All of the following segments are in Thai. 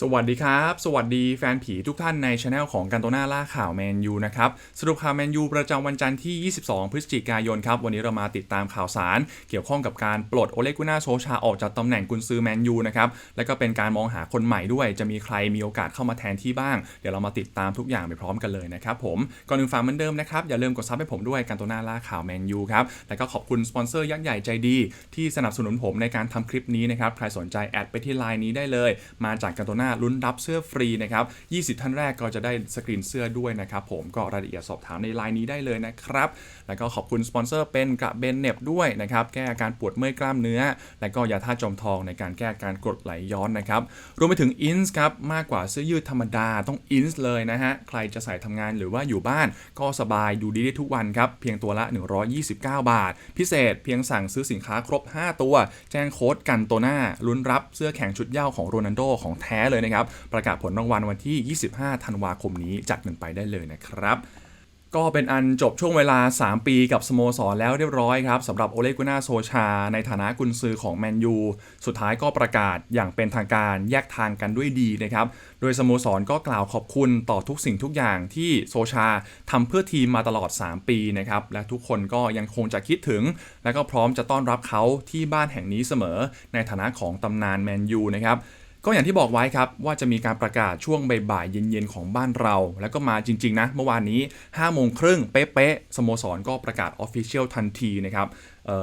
สวัสดีครับ สวัสดีแฟนผีทุกท่านในช anel ของกันโตนาล่าข่าวแมนยูนะครับ สรุปข่าวแมนยูประจำวันจันทร์ที่ 22 พฤศจิกายนครับ วันนี้เรามาติดตามข่าวสาร เกี่ยวข้องกับการปลดโอเลกุน่าโซชาออกจากตำแหน่งกุนซือแมนยูนะครับ และก็เป็นการมองหาคนใหม่ด้วย จะมีใครมีโอกาสเข้ามาแทนที่บ้าง เดี๋ยวเรามาติดตามทุกอย่างไปพร้อมกันเลยนะครับผม ก่อนอื่นฝากเหมือนเดิมนะครับอย่าลืมกดซับให้ผมด้วยกันโตนาล่าข่าวแมนยูครับ แล้วก็ขอบคุณสปอนเซอร์ยักษ์ใหญ่ใจดีที่สนับสนุนผมในการทำคลิปนี้นะครับ ใครสนใจแอดไปที่ไลน์นี้ได้เลย มาจากกันโตนาลุ้นรับเสื้อฟรีนะครับ20 ท่านแรกก็จะได้สกรีนเสื้อด้วยนะครับผมก็รายละเอียดสอบถามในไลน์นี้ได้เลยนะครับ แล้วก็ขอบคุณสปอนเซอร์เป็นกระเบนเน็บด้วยนะครับแก้อาการปวดเมื่อยกล้ามเนื้อ และก็ยาท่าตุจอมทองในการแก้อาการกรดไหลย้อนนะครับรวมไปถึงอินส์ครับมากกว่าเสื้อยืดธรรมดาต้องอินส์เลยนะฮะใครจะใส่ทำงานหรือว่าอยู่บ้านก็สบายดูดีได้ทุกวันครับเพียงตัวละ 129 บาท พิเศษเพียงสั่งซื้อสินค้าครบ 5 ตัว แจ้งโค้ดกันโตหน้าลุ้นรับเสื้อแข่งชุดเย้าของโรนัลโดของแท้เลยนะครับ ประกาศผลรางวัลวันที่ 25 ธันวาคมนี้จัดกันไปได้เลยนะครับก็เป็นอันจบช่วงเวลา 3 ปีกับสโมสรแล้วเรียบร้อยครับสำหรับโอเลกุนาโซชา ในฐานะกุนซือของแมนยู สุดท้ายก็ประกาศอย่างเป็นทางการแยกทางกันด้วยดีนะครับ โดยสโมสรก็กล่าวขอบคุณต่อทุกสิ่งทุกอย่างที่โซชาทำเพื่อทีมมาตลอด 3 ปีนะครับ และทุกคนก็ยังคงจะคิดถึง และก็พร้อมจะต้อนรับเขาที่บ้านแห่งนี้เสมอ ในฐานะของตำนานแมนยูนะครับ ก็อย่างที่บอกไว้ครับว่าจะมีการประกาศช่วงบ่ายๆเย็นๆของบ้านเรา แล้วก็มาจริง ๆ นะ เมื่อวานนี้5โมงครึ่งเป๊ะๆสโมสรก็ประกาศออฟฟิเชียลทันทีนะครับ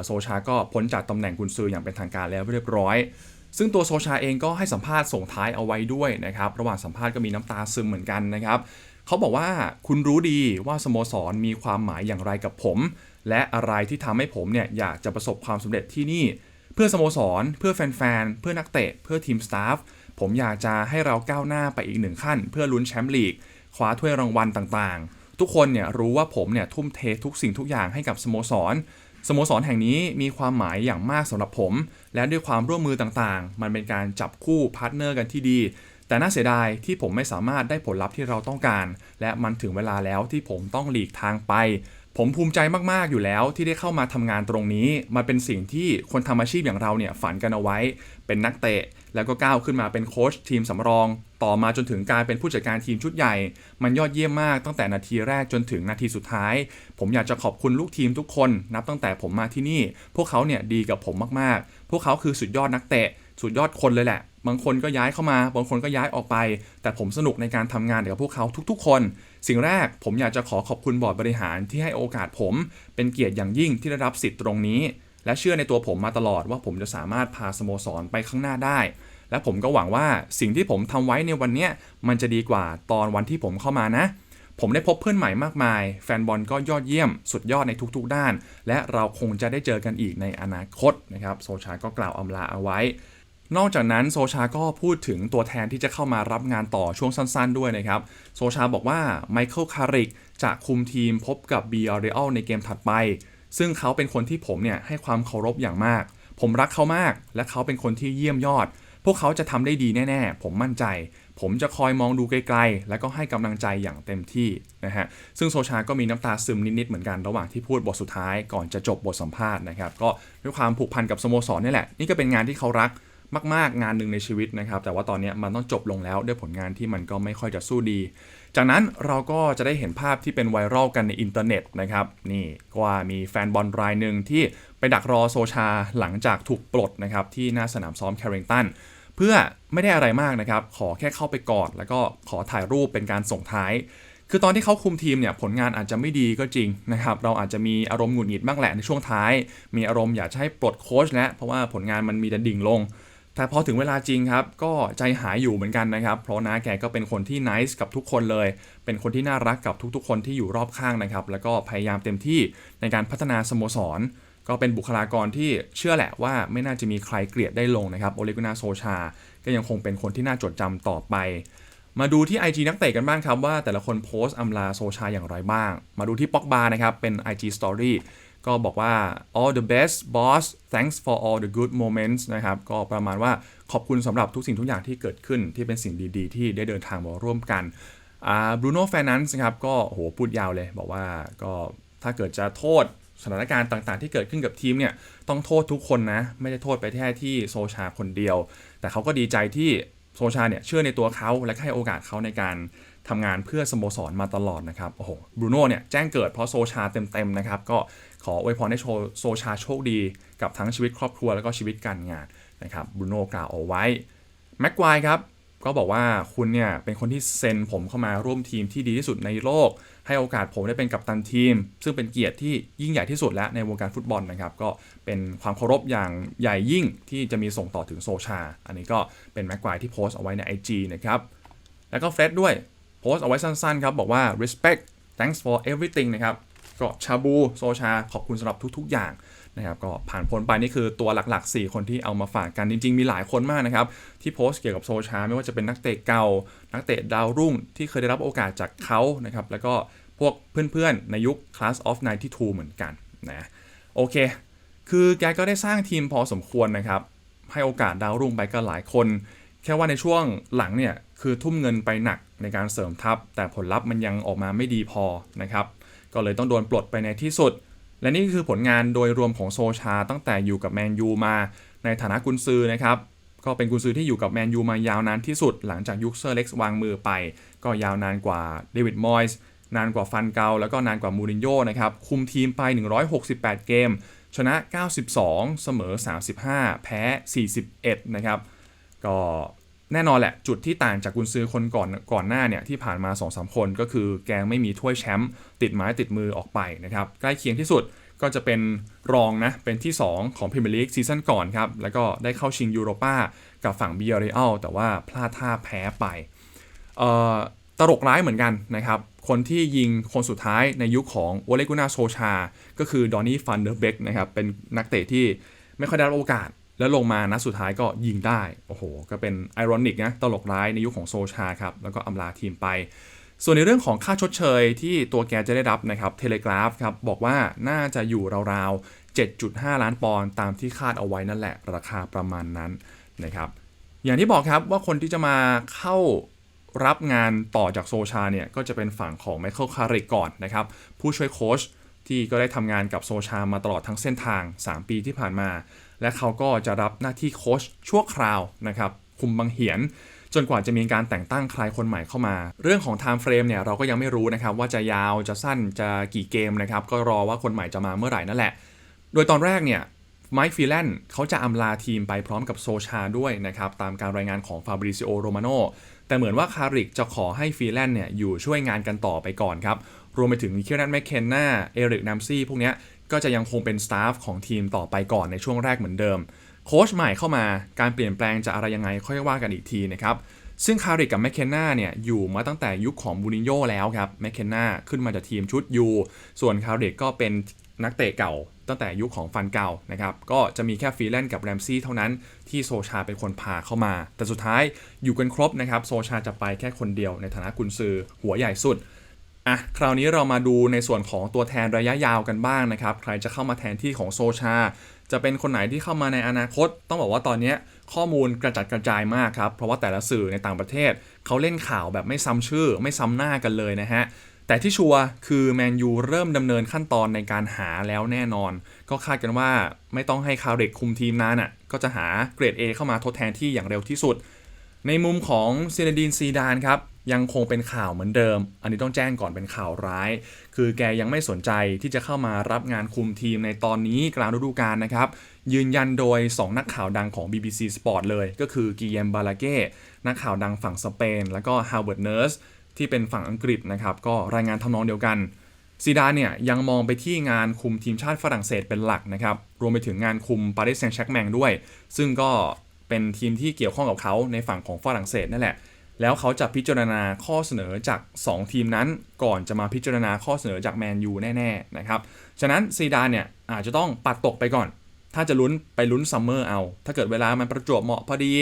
โซชาก็พ้นจากตำแหน่งกุนซืออย่างเป็นทางการแล้วเรียบร้อย ซึ่งตัวโซชาเองก็ให้สัมภาษณ์ส่งท้ายเอาไว้ด้วยนะครับระหว่างสัมภาษณ์ก็มีน้ำตาซึมเหมือนกันนะครับเขาบอกว่าคุณรู้ดีว่าสโมสรมีความหมายอย่างไรกับผม และอะไรที่ทำให้ผมเนี่ยอยากจะประสบความสำเร็จที่นี่ พื่อสโมสร เพื่อแฟนๆ เพื่อนักเตะ เพื่อทีมสตาฟ ผมอยากจะให้เราก้าวหน้าไปอีกหนึ่งขั้น เพื่อลุ้นแชมป์ลีก คว้าถ้วยรางวัลต่างๆ ทุกคนเนี่ยรู้ว่าผมเนี่ยทุ่มเททุกสิ่งทุกอย่างให้กับสโมสร สโมสรแห่งนี้มีความหมายอย่างมากสำหรับผม และด้วยความร่วมมือต่างๆ มันเป็นการจับคู่พาร์ทเนอร์กันที่ดี แต่น่าเสียดายที่ผมไม่สามารถได้ผลลัพธ์ที่เราต้องการ และมันถึงเวลาแล้วที่ผมต้องหลีกทางไป ผมภูมิใจมาก ๆ อยู่แล้วที่ได้เข้ามาทำงานตรงนี้ มันเป็นสิ่งที่คนทำอาชีพอย่างเราเนี่ยฝันกันเอาไว้ เป็นนักเตะ แล้วก็ก้าวขึ้นมาเป็นโค้ชทีมสำรอง ต่อมาจนถึงการเป็นผู้จัดการทีมชุดใหญ่ มันยอดเยี่ยมมากตั้งแต่นาทีแรกจนถึงนาทีสุดท้าย ผมอยากจะขอบคุณลูกทีมทุกคน นับตั้งแต่ผมมาที่นี่ พวกเขาเนี่ยดีกับผมมาก ๆ พวกเขาคือสุดยอดนักเตะ สุดยอดคนเลยแหละ บางคนก็ย้ายเข้ามา บางคนก็ย้ายออกไป แต่ผมสนุกในการทำงานกับพวกเขาทุก ๆ คน สิ่งแรกผมอยากจะขอขอบคุณบอร์ดบริหารที่ให้โอกาสผม เป็นเกียรติอย่างยิ่งที่ได้รับสิทธิ์ตรงนี้ และเชื่อในตัวผมมาตลอดว่าผมจะสามารถพาสโมสรไปข้างหน้าได้ และผมก็หวังว่าสิ่งที่ผมทำไว้ในวันนี้มันจะดีกว่าตอนวันที่ผมเข้ามานะ ผมได้พบเพื่อนใหม่มากมาย แฟนบอลก็ยอดเยี่ยม สุดยอดในทุกๆ ด้าน และเราคงจะได้เจอกันอีกในอนาคตนะครับโซชาก็กล่าวอำลาเอาไว้ นอกจากนั้นโซชาก็พูดถึงตัวแทนที่จะเข้ามารับงานต่อช่วงสั้นๆด้วยนะครับ โซชาบอกว่าไมเคิลคาริกจะคุมทีมพบกับบีอาร์เรอัลในเกมถัดไป ซึ่งเขาเป็นคนที่ผมเนี่ยให้ความเคารพอย่างมาก ผมรักเขามาก และเขาเป็นคนที่เยี่ยมยอด พวกเขาจะทำได้ดีแน่ๆ ผมมั่นใจ ผมจะคอยมองดูไกลๆ แล้วก็ให้กำลังใจอย่างเต็มที่นะฮะ ซึ่งโซชาก็มีน้ำตาซึมนิดๆ เหมือนกันระหว่างที่พูดบทสุดท้ายก่อนจะจบบทสัมภาษณ์นะครับ ก็ด้วยความผูกพันกับสโมสรนี่แหละ นี่ก็เป็นงานที่เขารัก มาก ๆ งานหนึ่งในชีวิตนะครับ แต่ว่าตอนนี้มันต้องจบลงแล้วด้วยผลงานที่มันก็ไม่ค่อยจะสู้ดี จากนั้นเราก็จะได้เห็นภาพที่เป็นไวรัลกันในอินเทอร์เน็ตนะครับ นี่ก็ว่ามีแฟนบอลรายหนึ่งที่ไปดักรอโซชาหลังจากถูกปลดนะครับที่หน้าสนามซ้อมแคริงตันเพื่อไม่ได้อะไรมากนะครับ ขอแค่เข้าไปกอด แล้วก็ขอถ่ายรูปเป็นการส่งท้ายคือตอนที่เขาคุมทีมเนี่ยผลงานอาจจะไม่ดีก็จริงนะครับเราอาจจะมีอารมณ์หงุดหงิดบ้างแหละในช่วงท้าย มีอารมณ์อยากจะให้ปลดโค้ชแล้วเพราะว่าผลงานมันมีแต่ดิ่งลง แต่พอถึงเวลาจริงครับ ก็ใจหายอยู่เหมือนกันนะครับ เพราะน้าแกก็เป็นคนที่นิสกับทุกคนเลย เป็นคนที่น่ารักกับทุกๆ คนที่อยู่รอบข้างนะครับ แล้วก็พยายามเต็มที่ในการพัฒนาสโมสร ก็เป็นบุคลากรที่เชื่อแหละว่าไม่น่าจะมีใครเกลียดได้ลงนะครับ โอเลกุนาโซชา ก็ยังคงเป็นคนที่น่าจดจำต่อไป มาดูที่ IG นักเตะกันบ้างครับว่าแต่ละคนโพสต์อำลาโซชาอย่างไรบ้าง มาดูที่ป็อกบานะครับ เป็น IG Story ก็บอกว่า all the best boss thanks for all the good moments นะครับ ก็ประมาณว่าขอบคุณสำหรับทุกสิ่งทุกอย่างที่เกิดขึ้นที่เป็นสิ่งดีๆ ที่ได้เดินทางมาร่วมกันอ่าบรูโน่แฟนันส์นะครับ ก็โหพูดยาวเลย บอกว่าก็ถ้าเกิดจะโทษสถานการณ์ต่างๆ ที่เกิดขึ้นกับทีมเนี่ย ต้องโทษทุกคนนะ ไม่ได้โทษไปแค่ที่โซชาคนเดียว แต่เขาก็ดีใจที่โซชาเนี่ยเชื่อในตัวเขาและให้โอกาสเขาในการ ทำงานเพื่อสโมสรมาตลอดนะครับ โอ้โหบรูโน่เนี่ยแจ้งเกิดเพราะโซชาเต็มๆนะครับ ก็ขออวยพรให้โชโซชาโชคดี กับทั้งชีวิตครอบครัวแล้วก็ชีวิตการงานนะครับบรูโน่กล่าวเอาไว้แม็กควายครับก็บอกว่าคุณเนี่ยเป็นคนที่เซ็นผมเข้ามาร่วมทีมที่ดีที่สุดในโลก ให้โอกาสผมได้เป็นกัปตันทีม ซึ่งเป็นเกียรติที่ยิ่งใหญ่ที่สุดแล้วในวงการฟุตบอลนะครับ ก็เป็นความเคารพอย่างใหญ่ยิ่งที่จะมีส่งต่อถึงโซชา อันนี้ก็เป็นแม็กควายที่โพสต์เอาไว้ใน IG นะครับ แล้วก็เฟรดด้วย โพสต์เอาไว้สั้นๆครับ บอกว่า respect thanks for everything นะครับก็ชาบูโซชา ขอบคุณสำหรับทุกๆ อย่างนะครับก็ผ่านพ้นไปนี่คือตัวหลัก ๆ 4 คนที่เอามาฝากกันจริง ๆ มีหลายคนมากนะครับ ที่โพสต์เกี่ยวกับโซชา ไม่ว่าจะเป็นนักเตะเก่า นักเตะดาวรุ่ง ที่เคยได้รับโอกาสจากเขานะครับแล้วก็พวกเพื่อนๆ ในยุค Class of 92 เหมือนกันนะโอเค คือแกก็ได้สร้างทีมพอสมควรนะครับ ให้โอกาสดาวรุ่งไปก็หลายคน แค่ว่าในช่วงหลังเนี่ยคือทุ่มเงินไปหนักในการเสริมทัพ แต่ผลลัพธ์มันยังออกมาไม่ดีพอนะครับ ก็เลยต้องโดนปลดไปในที่สุด และนี่คือผลงานโดยรวมของโซชา ตั้งแต่อยู่กับแมนยูมา ในฐานะกุนซือนะครับก็เป็นกุนซือที่อยู่กับแมนยูมายาวนานที่สุด หลังจากยุคเซอร์เล็กซ์วางมือไป ก็ยาวนานกว่าเดวิดมอยส์นานกว่าฟันเกาแล้วก็นานกว่ามูรินโญ่นะครับคุมทีมไป 168 เกม ชนะ 92 เสมอ 35 แพ้ 41 นะครับ ก็แน่นอนแหละ จุดที่ต่างจากกุนซือคนก่อนก่อนหน้าเนี่ยที่ผ่านมา2-3คน ก็คือแกไม่มีถ้วยแชมป์ติดไม้ติดมือออกไปนะครับ ใกล้เคียงที่สุดก็จะเป็นรองนะ เป็นที่ 2 ของพรีเมียร์ลีกซีซั่นก่อนครับ แล้วก็ได้เข้าชิงยูโรป้ากับฝั่งเบียร์เรอัลแต่ว่าพลาดท่าแพ้ไป ตลกร้ายเหมือนกันนะครับ คนที่ยิงคนสุดท้ายในยุคของโอเลกุนาโซชา ก็คือดอนนี่ฟันเดอร์เบกนะครับ เป็นนักเตะที่ไม่ค่อยได้รับโอกาส แล้วลงมานัดสุดท้ายก็ยิงได้ โอ้โห ก็เป็นไอรอนิกนะตลกร้ายในยุคของโซชาครับ แล้วก็อำลาทีมไป ส่วนในเรื่องของค่าชดเชยที่ตัวแกจะได้รับนะครับเทเลกราฟครับบอกว่าน่าจะอยู่ราวๆ 7.5 ล้านปอนด์ตามที่คาดเอาไว้นั่นแหละ ราคาประมาณนั้นนะครับอย่างที่บอกครับว่าคนที่จะมาเข้ารับงานต่อจากโซชาเนี่ยก็จะเป็นฝั่งของไมเคิลคาริกก่อนนะครับผู้ช่วยโค้ชที่ก็ได้ทำงานกับโซชามาตลอดทั้งเส้นทาง 3 ปีที่ผ่านมา และเขาก็จะรับหน้าที่โค้ชชั่วคราวนะครับคุมบังเหียน จนกว่าจะมีการแต่งตั้งใครคนใหม่เข้ามา เรื่องของ time frame เนี่ยเราก็ยังไม่รู้นะครับว่าจะยาวจะสั้นจะกี่เกมนะครับก็รอว่าคนใหม่จะมาเมื่อไหร่นั่นแหละ โดยตอนแรกเนี่ยไมค์ฟีแลนด์เขาจะอำลาทีมไปพร้อมกับโซชาด้วยนะครับตามการรายงานของฟาบริซิโอโรมาโนแต่เหมือนว่าคาริกจะขอให้ฟีแลนด์เนี่ยอยู่ช่วยงานกันต่อไปก่อนครับ รวมไปถึงเคียรันแมคเคนนาเอริกนัมซี่พวกเนี้ย ก็จะยังคงเป็นสตาฟของทีมต่อไปก่อนในช่วงแรกเหมือนเดิม โค้ชใหม่เข้ามาการเปลี่ยนแปลงจะอะไรยังไงค่อยว่ากันอีกทีนะครับ ซึ่งคาริกกับแมคเคนนาเนี่ยอยู่มาตั้งแต่ยุคของบูรินโญ่แล้วครับแมคเคนนาขึ้นมาจากทีมชุดยูส่วนคาริกก็เป็นนักเตะเก่าตั้งแต่ยุคของฟันเก่านะครับ ก็จะมีแค่ฟรีแลนซ์กับแรมซี่เท่านั้นที่โซชาเป็นคนพาเข้ามา แต่สุดท้ายอยู่กันครบนะครับ โซชาจะไปแค่คนเดียวในฐานะกุนซือหัวใหญ่สุด อะคราวนี้เรามาดูในส่วนของตัวแทนระยะยาวกันบ้างนะครับ ใครจะเข้ามาแทนที่ของโซชา จะเป็นคนไหนที่เข้ามาในอนาคต ต้องบอกว่าตอนนี้ข้อมูลกระจัดกระจายมากครับ เพราะว่าแต่ละสื่อในต่างประเทศเขาเล่นข่าวแบบไม่ซ้ำชื่อ ไม่ซ้ำหน้ากันเลยนะฮะแต่ที่ชัวร์คือแมนยูเริ่มดำเนินขั้นตอนในการหาแล้วแน่นอน ก็คาดกันว่าไม่ต้องให้คาริกคุมทีมนานอะก็จะหาเกรด A เข้ามาทดแทนที่อย่างเร็วที่สุด ในมุมของเซีนดีนซีดานครับ ยังคงเป็นข่าวเหมือนเดิม อันนี้ต้องแจ้งก่อนเป็นข่าวร้าย คือแกยังไม่สนใจที่จะเข้ามารับงานคุมทีมในตอนนี้กลางฤดูกาลนะครับ ยืนยันโดย 2 นักข่าวดังของ BBC Sport เลย ก็คือกิเยมบาลาเก้นักข่าวดังฝั่งสเปน แล้วก็ฮาวเวิร์ดเนิร์สที่เป็นฝั่งอังกฤษนะครับ ก็รายงานทำนองเดียวกันซีดานเนี่ยยังมองไปที่งานคุมทีมชาติฝรั่งเศสเป็นหลักนะครับ รวมไปถึงงานคุมปารีสแซงต์แชร์กแมงด้วย ซึ่งก็เป็นทีมที่เกี่ยวข้องกับเขาในฝั่งของฝรั่งเศสนั่นแหละ แล้วเขาจะพิจารณาข้อเสนอจาก 2 ทีมนั้น ก่อนจะมาพิจารณาข้อเสนอจากแมนยูแน่ๆนะครับ ฉะนั้นซีดานเนี่ยอาจจะต้องปัดตกไปก่อน ถ้าจะลุ้นไปลุ้นซัมเมอร์เอา ถ้าเกิดเวลามันประจวบเหมาะพอดี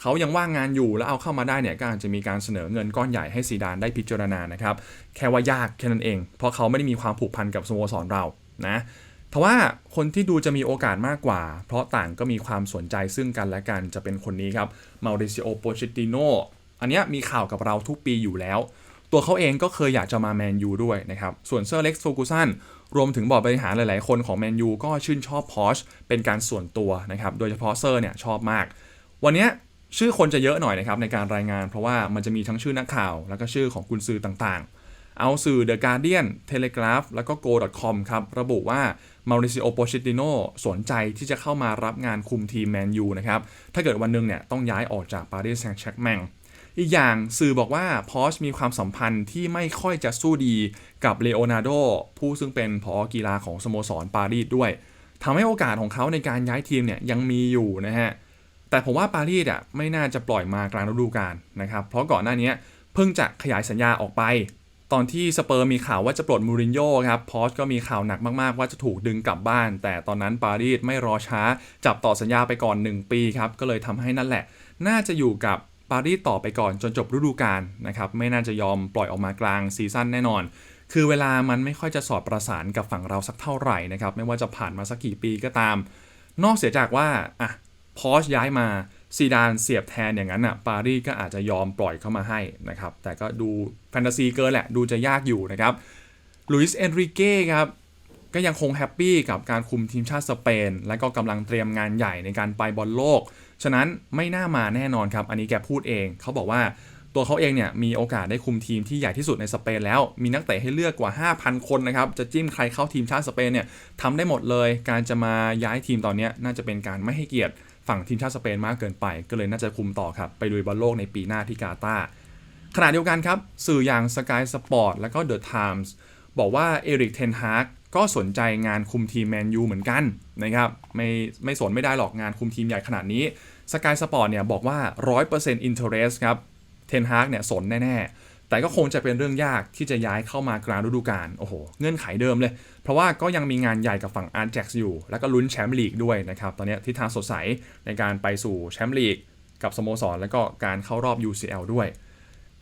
เขายังว่างงานอยู่แล้วเอาเข้ามาได้เนี่ยก็อาจจะมีการเสนอเงินก้อนใหญ่ให้ซีดานได้พิจารณานะครับ แค่ว่ายากแค่นั้นเอง เพราะเขาไม่ได้มีความผูกพันกับสโมสรเรา นะทว่าคนที่ดูจะมีโอกาสมากกว่า เพราะต่างก็มีความสนใจซึ่งกันและกันจะเป็นคนนี้ครับมาริซิโอโปเชติโน อันนี้มีข่าวกับเราทุกปีอยู่แล้ว ตัวเขาเองก็เคยอยากจะมาแมนยูด้วยนะครับ ส่วนเซอร์เล็กซ์โฟกุสันรวมถึงบอร์ดบริหารหลาย ๆ คนของแมนยูก็ชื่นชอบพอชเป็นการส่วนตัวนะครับ โดยเฉพาะเซอร์เนี่ยชอบมาก วันนี้ชื่อคนจะเยอะหน่อยนะครับในการรายงาน เพราะว่ามันจะมีทั้งชื่อนักข่าว แล้วก็ชื่อของกุนซือต่างๆ เอาสื่อ The Guardian Telegraph แล้วก็ Go.com ครับ ระบุว่ามาริซิโอโปชิติโนสนใจที่จะเข้ามารับงานคุมทีมแมนยูนะครับ ถ้าเกิดวันหนึงเนี่ยต้องย้ายออกจากปารีสแซงต์แชร์แมง อีกอย่างสื่อบอกว่าพอชมีความสัมพันธ์ที่ไม่ค่อยจะสู้ดีกับเลโอนาร์โดผู้ซึ่งเป็นผอกีฬาของสโมสรปารีสด้วยทำให้โอกาสของเขาในการย้ายทีมเนี่ยยังมีอยู่นะฮะแต่ผมว่าปารีสอะไม่น่าจะปล่อยมากลางฤดูกาลนะครับเพราะก่อนหน้านี้เพิ่งจะขยายสัญญาออกไป ตอนที่สเปอร์มีข่าวว่าจะปลดมูรินโญ่ครับพอสก็มีข่าวหนักมากๆ ว่าจะถูกดึงกลับบ้าน แต่ตอนนั้นปารีสไม่รอช้า จับต่อสัญญาไปก่อน 1 ปีครับก็เลยทำให้นั่นแหละ น่าจะอยู่กับ ปารีสต่อไปก่อนจนจบฤดูกาลนะครับไม่น่าจะยอมปล่อยออกมากลางซีซั่นแน่นอน คือเวลามันไม่ค่อยจะสอดประสานกับฝั่งเราสักเท่าไหร่นะครับไม่ว่าจะผ่านมาสักกี่ปีก็ตาม นอกเสียจากว่าอะพอชย้ายมาซีดานเสียบแทนอย่างนั้นอะปารีสก็อาจจะยอมปล่อยเข้ามาให้นะครับแต่ก็ดูแฟนตาซีเกินแหละดูจะยากอยู่นะครับลุยส์เอนริเก้ครับ ก็ยังคงแฮปปี้กับการคุมทีมชาติสเปน และก็กำลังเตรียมงานใหญ่ในการไปบอลโลก ฉะนั้นไม่น่ามาแน่นอนครับ อันนี้แกพูดเอง เขาบอกว่าตัวเขาเองเนี่ยมีโอกาสได้คุมทีมที่ใหญ่ที่สุดในสเปนแล้ว มีนักเตะให้เลือกกว่า 5,000 คนนะครับ จะจิ้มใครเข้าทีมชาติสเปนเนี่ยทำได้หมดเลย การจะมาย้ายทีมตอนนี้น่าจะเป็นการไม่ให้เกียรติฝั่งทีมชาติสเปนมากเกินไป ก็เลยน่าจะคุมต่อครับ ไปลุยบอลโลกในปีหน้าที่กาตาร์ขณะเดียวกันครับ สื่ออย่าง Sky Sport แล้วก็ The Times บอกว่าเอริกเทนฮาก ก็สนใจงานคุมทีมแมนยูเหมือนกันนะครับไม่ไม่สนไม่ได้หรอกงานคุมทีมใหญ่ขนาดนี้ Sky Sport เนี่ยบอกว่า 100% interest ครับเทนฮากเนี่ยสนแน่ ๆ แต่ก็คงจะเป็นเรื่องยากที่จะย้ายเข้ามากลางฤดูกาลโอ้โห เงื่อนไขเดิมเลย เพราะว่าก็ยังมีงานใหญ่กับฝั่งอาร์แจ็กซ์อยู่ แล้วก็ลุ้นแชมป์ลีกด้วยนะครับ ตอนนี้ทิศทางสดใสในการไปสู่แชมป์ลีกกับสโมสร แล้วก็การเข้ารอบ UCL ด้วย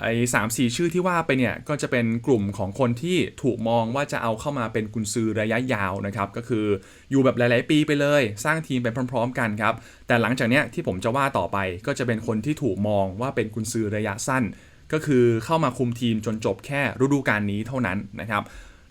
ไอ้สามสี่ชื่อที่ว่าไปเนี่ยก็จะเป็นกลุ่มของคนที่ถูกมองว่าจะเอาเข้ามาเป็นกุนซือระยะยาวนะครับก็คืออยู่แบบหลาย ๆ ปีไปเลย สร้างทีมไปพร้อม ๆ กันครับแต่หลังจากเนี้ยที่ผมจะว่าต่อไปก็จะเป็นคนที่ถูกมองว่าเป็นกุนซือระยะสั้น ก็คือเข้ามาคุมทีมจนจบแค่ฤดูกาลนี้เท่านั้นนะครับ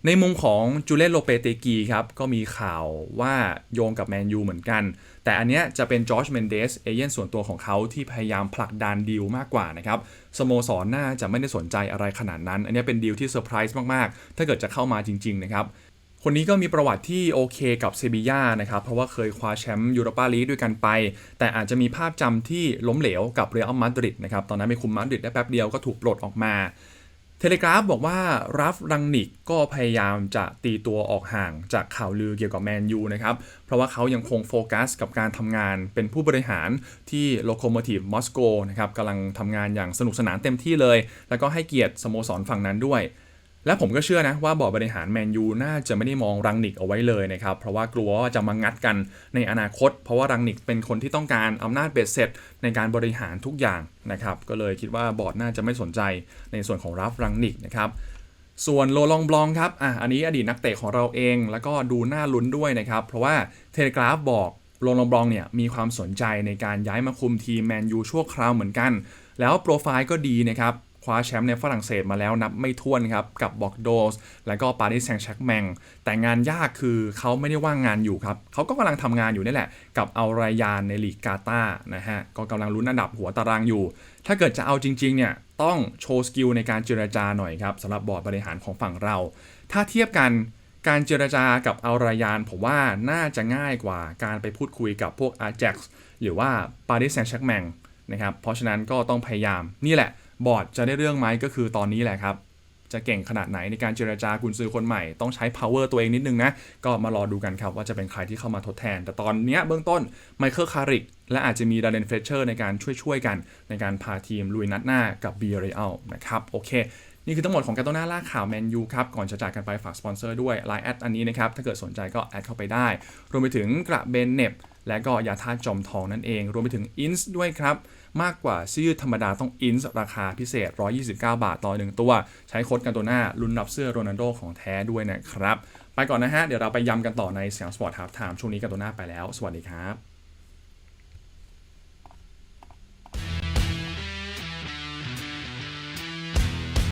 ในมุมของจูเลนโลเปเตกีครับก็มีข่าวว่าโยงกับแมนยูเหมือนกัน แต่อันเนี้ยจะเป็นจอร์จเมนเดสเอเย่นส่วนตัวของเขาที่พยายามผลักดันดีลมากกว่านะครับสโมสรน่าจะไม่ได้สนใจอะไรขนาดนั้น อันนี้เป็นดีลที่เซอร์ไพรส์มาก ๆ ถ้าเกิดจะเข้ามาจริง ๆ นะครับคนนี้ก็มีประวัติที่โอเคกับเซบีย่านะครับ เพราะว่าเคยคว้าแชมป์ยูโรปาลีกด้วยกันไป แต่อาจจะมีภาพจำที่ล้มเหลวกับเรอัลมาดริดนะครับ ตอนนั้นไปคุมมาดริดได้แป๊บเดียวก็ถูกปลดออกมา เทเลกราฟบอกว่ารัฟรังนิกก็พยายามจะตีตัวออกห่างจากข่าวลือเกี่ยวกับแมนยูนะครับ เพราะว่าเขายังคงโฟกัสกับการทำงานเป็นผู้บริหารที่โลโคโมทีฟมอสโกนะครับกำลังทำงานอย่างสนุกสนานเต็มที่เลย แล้วก็ให้เกียรติสโมสรฝั่งนั้นด้วย และผมก็เชื่อนะว่าบอร์ดบริหารแมนยูน่าจะไม่ได้มองรังนิกเอาไว้เลยนะครับเพราะว่ากลัวว่าจะมางัดกันในอนาคต เพราะว่ารังนิกเป็นคนที่ต้องการอำนาจเบ็ดเสร็จในการบริหารทุกอย่างนะครับก็เลยคิดว่าบอร์ดน่าจะไม่สนใจในส่วนของรับรังนิกนะครับส่วนโลลองบลองครับอะอันนี้อดีตนักเตะของเราเอง แล้วก็ดูน่าลุ้นด้วยนะครับเพราะว่าเทเลกราฟบอกโลลองบลองเนี่ยมีความสนใจในการย้ายมาคุมทีมแมนยูชั่วคราวเหมือนกัน แล้วโปรไฟล์ก็ดีนะครับ คว้าแชมป์ในฝรั่งเศสมาแล้วนับไม่ถ้วนครับ กับบอกโดส และก็ปารีสแซงต์แชร์กแมง แต่งานยากคือเขาไม่ได้ว่างงานอยู่ครับเขาก็กำลังทำงานอยู่นี่แหละ กับเอารายานในลีกกาตานะฮะ ก็กำลังลุ้นอันดับหัวตารางอยู่ ถ้าเกิดจะเอาจริงๆเนี่ยต้องโชว์สกิลในการเจรจาหน่อยครับสำหรับบอร์ดบริหารของฝั่งเรา ถ้าเทียบกันการเจรจากับเอารายานผมว่าน่าจะง่ายกว่าการไปพูดคุยกับพวก Ajax หรือว่า Paris Saint-Germain นะครับ เพราะฉะนั้นก็ต้องพยายามนี่แหละ บอร์ดจะได้เรื่องไหมก็คือตอนนี้แหละครับ จะเก่งขนาดไหนในการเจรจากุนซื้อคนใหม่ต้องใช้ power ตัวเองนิดนึงนะ ก็มารอดูกันครับว่าจะเป็นใครที่เข้ามาทดแทน แต่ตอนนี้เบื้องต้นไมเคิลคาริกและอาจจะมีดาร์เรนเฟเชอร์ในการช่วยๆกันในการพาทีมลุยนัดหน้ากับเบียร์เรอัลนะครับโอเคนี่คือทั้งหมดของการต้นหน้าล่าข่าวแมนยูครับ ก่อนจะจากกันไปฝากสปอนเซอร์ด้วย Line แอดอันนี้นะครับ ถ้าเกิดสนใจก็แอดเข้าไปได้ รวมไปถึงกระเบนเน็บและก็ยาธาจอมทองนั่นเอง รวมไปถึงอินส์ด้วยครับ มากกว่าเสื้อยืดธรรมดาต้องอินส์ราคาพิเศษ 129 บาทต่อหนึ่งตัว ใช้โค้ดกันตัวหน้าลุ้นรับเสื้อโรนัลโดของแท้ด้วยนะครับ ไปก่อนนะฮะ เดี๋ยวเราไปย้ำกันต่อในเสียงสปอร์ตฮาร์ฟไทม์ช่วงนี้กันตัวหน้าไปแล้ว สวัสดีครับ